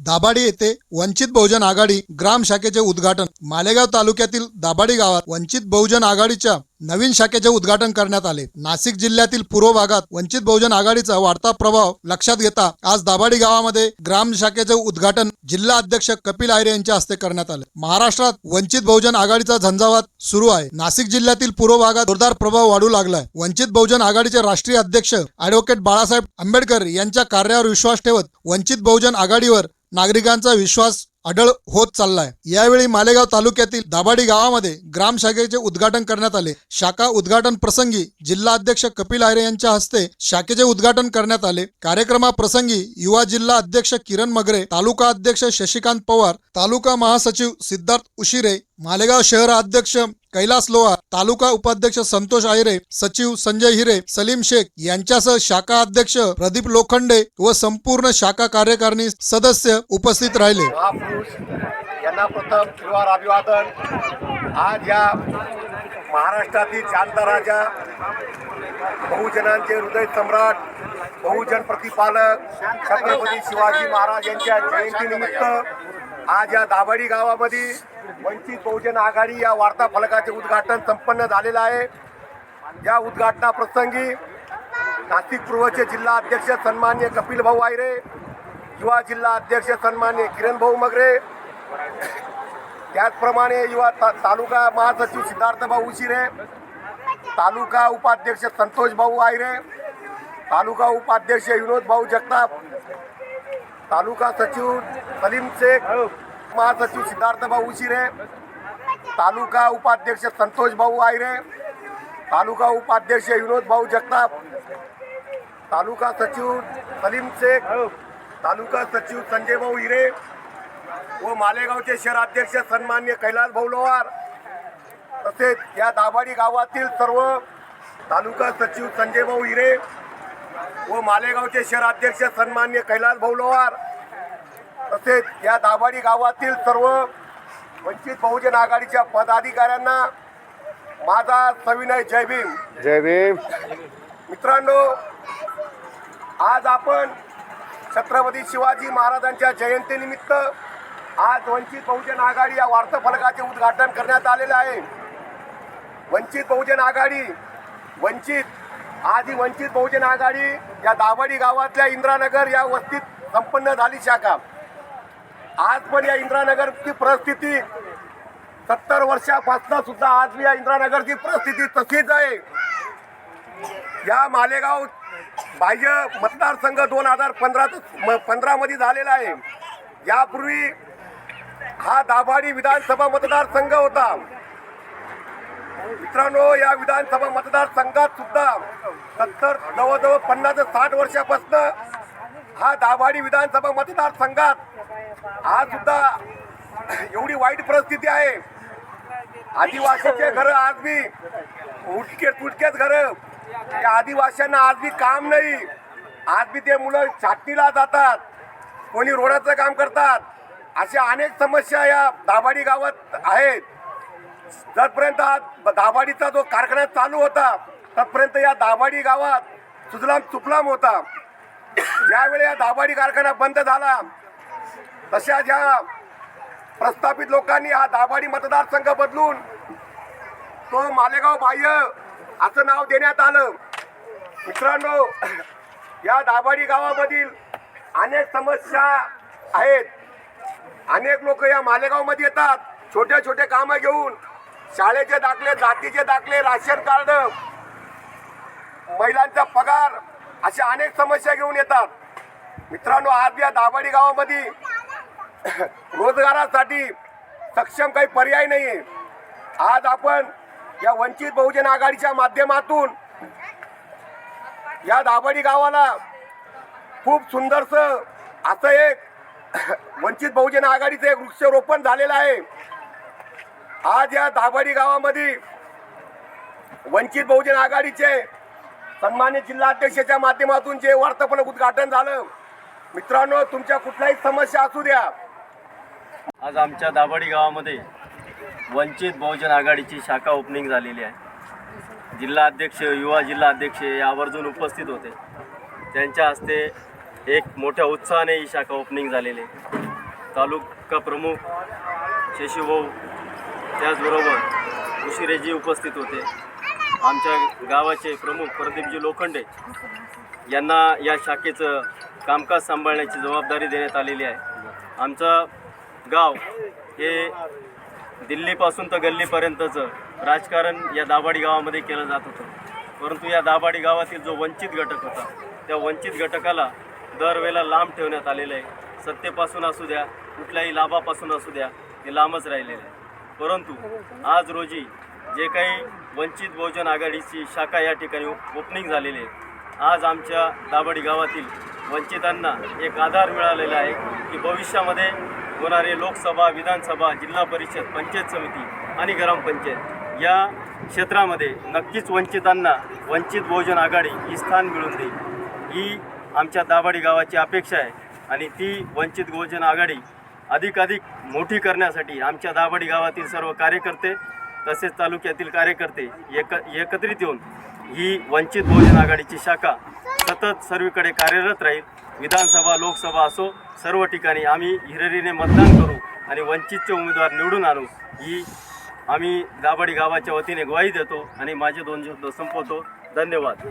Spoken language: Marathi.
दाभाडी येथे वंचित बहुजन आघाडी ग्राम शाखेचे उद्घाटन मालेगाव तालुक्यातील दाभाडी गावात वंचित बहुजन आघाडीच्या नवीन शाखेचे उद्घाटन करण्यात आले. नाशिक जिल्ह्यातील पूर्व भागात वंचित बहुजन आघाडीचा वाढता प्रभाव लक्षात घेता आज दाभाडी गावामध्ये ग्राम शाखेचे उद्घाटन जिल्हा अध्यक्ष कपिल आयरे यांच्या हस्ते करण्यात आले. महाराष्ट्रात वंचित बहुजन आघाडीचा झंझावात सुरू आहे. नाशिक जिल्ह्यातील पूर्व भागात जोरदार प्रभाव वाढू लागलाय. वंचित बहुजन आघाडीचे राष्ट्रीय अध्यक्ष अॅडव्होकेट बाळासाहेब आंबेडकर यांच्या कार्यावर विश्वास ठेवत वंचित बहुजन आघाडीवर नागरिकांचा विश्वास अडळ होत चाललाय. यावेळी मालेगाव तालुक्यातील दाभाडी गावामध्ये ग्राम शाखेचे उद्घाटन करण्यात आले. शाखा उद्घाटन प्रसंगी जिल्हा अध्यक्ष कपिल आयरे यांच्या हस्ते शाखेचे उद्घाटन करण्यात आले. कार्यक्रमाप्रसंगी युवा जिल्हा अध्यक्ष किरण मगरे तालुका अध्यक्ष शशिकांत पवार तालुका महासचिव सिद्धार्थ उशिरे मालेगाव शहर अध्यक्ष कैलास लोहा तालुका उपाध्यक्ष संतोष आयरे सचिव संजय हिरे सलीम शेख यांच्यासह शाखा अध्यक्ष प्रदीप लोखंडे व संपूर्ण शाखा कार्यकारिणी सदस्य उपस्थित राहिले. यांना प्रथम त्रिवार अभिवादन. आज या महाराष्ट्रातील शांत राजा बहुजनांचे हृदय सम्राट बहुजन प्रतिपालक छत्रपती शिवाजी महाराज यांच्या जयंतीनिमित्त आज या दाभाडी गावामध्ये वंचित बहुजन आघाडी या वार्ता फलकाचे उद्घाटन संपन्न झालेलं आहे. या उद्घाटनाप्रसंगी नाशिक पूर्वचे जिल्हा अध्यक्ष सन्मान्य कपिल भाऊ आयरे युवा जिल्हा अध्यक्ष सन्मान्य किरण भाऊ मगरे त्याचप्रमाणे युवा ता तालुका महासचिव सिद्धार्थ भाऊ उशिरे तालुका उपाध्यक्ष संतोष भाऊ आयरे तालुका उपाध्यक्ष विनोद भाऊ जगताप तालुका सचिव सलीम शेख महासचिव सिद्धार्थ भाऊ उशिरे तालुका उपाध्यक्ष संतोष भाऊ आयरे तालुका उपाध्यक्ष विनोद भाऊ जगताप. तालुका सचिव सलीम शेख. तालुका सचिव संजय भाऊ हिरे. व मालेगावचे शहराध्यक्ष सन्मान्य कैलास भाऊ लोहार. तसेच या दाभाडी गावातील सर्व तालुका सचिव संजय भाऊ हिरे व मालेगावचे शहराध्यक्ष सन्मान्य कैलास भाऊ लोहार. तसेच या दाभाडी गावातील सर्व वंचित बहुजन आघाडीच्या पदाधिकाऱ्यांना माझा सविनय जय भीम. जय भीम. मित्रांनो आज आपण छत्रपती शिवाजी महाराजांच्या जयंतीनिमित्त आज वंचित बहुजन आघाडी या वार्ताफलकाचे उद्घाटन करण्यात आलेले आहे. वंचित बहुजन आघाडी वंचित आधी वंचित बहुजन आघाडी या दाभाडी गावातल्या इंद्रानगर या वस्तीत संपन्न झाली शाखा. आज पण या इंद्रानगरची परिस्थिती सत्तर वर्षापासून सुद्धा आज या इंद्रानगरची परिस्थिती तशीच आहे. या मालेगाव बाह्य मतदारसंघ दोन हजार पंधरा पंधरामध्ये झालेला आहे. यापूर्वी हा दाभाडी विधानसभा मतदारसंघ होता. मित्रांनो या विधानसभा मतदारसंघात सुद्धा सत्तर जवळजवळ पन्नास ते साठ वर्षापासून हा दाभाडी विधानसभा मतदारसंघात आज सुद्धा एवढी वाईट परिस्थिती आहे. आदिवासीचे घर आज बी उठके तुटकेच घर. त्या आदिवासींना आज बी काम नाही. आज बी ते मुलं छाटणीला जातात. कोणी रोडाचं काम करतात. अशा अनेक समस्या या दाभाडी गावात आहेत. जरपर्यंत आज दाभाडीचा जो कारखाना चालू होता तत्पर्यंत या दाभाडी गावात सुजलाम सुफलाम होता. ज्यावेळी या दाभाडी कारखाना बंद झाला तशा ज्या प्रस्थापित लोकांनी हा दाभाडी मतदारसंघ बदलून तो मालेगाव बाह्य असं नाव देण्यात आलं. मित्रांनो या दाभाडी गावामधील अनेक समस्या आहेत. अनेक लोक या मालेगावमध्ये येतात. छोटे छोटे कामं घेऊन शाळेचे दाखले जातीचे दाखले राशन कार्ड महिलांचा पगार अशा अनेक समस्या घेऊन येतात. मित्रांनो आज या दाभाडी गावामध्ये रोजगारासाठी सक्षम काही पर्याय नाही आहे आज आपण या वंचित बहुजन आघाडीच्या माध्यमातून या दाभाडी गावाला खूप सुंदरस असं एक वंचित बहुजन आघाडीचं एक वृक्षरोपण झालेलं आहे. आज या दाभाडी गावामध्ये वंचित बहुजन आघाडीचे सन्मान्य जिल्हाध्यक्षाच्या माध्यमातून जे वार्तापन उद्घाटन झालं मित्रांनो तुमच्या कुठल्याही समस्या असू द्या. आज आमच्या दाभाडी गावामध्ये वंचित बहुजन आघाडीची शाखा ओपनिंग झालेली आहे. जिल्हा अध्यक्ष युवा जिल्हा अध्यक्ष हे आवर्जून उपस्थित होते. त्यांच्या हस्ते एक मोठ्या उत्साहाने ही शाखा ओपनिंग झालेली आहे. तालुका प्रमुख शशीभाऊ त्याचबरोबर उशिरेजी उपस्थित होते. आमच्या गावाचे प्रमुख प्रदीपजी लोखंडे यांना या शाखेचं कामकाज सांभाळण्याची जबाबदारी देण्यात आलेली आहे. आमचा गाव हे दिल्लीपासून तर गल्लीपर्यंतचं राजकारण या दाभाडी गावामध्ये केलं जात होतं. परंतु या दाभाडी गावातील जो वंचित घटक होता त्या वंचित घटकाला दरवेळेला लांब ठेवण्यात आलेलं आहे. सत्तेपासून असू द्या कुठल्याही लाभापासून असू द्या ते लांबच राहिलेलं आहे. परंतु आज रोजी जे काही वंचित बहुजन आघाडीची शाखा या ठिकाणी ओपनिंग झालेली आहे आज आमच्या दाभाडी गावातील वंचितांना एक आधार मिळालेला आहे की भविष्यामध्ये होणारे लोकसभा विधानसभा जिल्हा परिषद पंचायत समिती आणि ग्रामपंचायत या क्षेत्रामध्ये नक्कीच वंचितांना वंचित बहुजन आघाडी ही स्थान मिळून देईल. ही आमच्या दाभाडी गावाची अपेक्षा आहे आणि ती वंचित बहुजन आघाडी अधिकाधिक मोठी करण्यासाठी आमच्या दाभाडी गावातील सर्व कार्यकर्ते तसेच तालुक्यातील कार्यकर्ते एक एकत्रित येऊन ही वंचित बहुजन आघाडीची शाखा सतत सर्वीकडे कार्यरत राहील. विधानसभा लोकसभा असो सर्व ठिकाणी आम्ही हिररीने मतदान करू आणि वंचितचे उमेदवार निवडून आणू ही आम्ही दाभाडी गावाच्या वतीने ग्वाही देतो आणि माझे दोन शब्द संपवतो. धन्यवाद.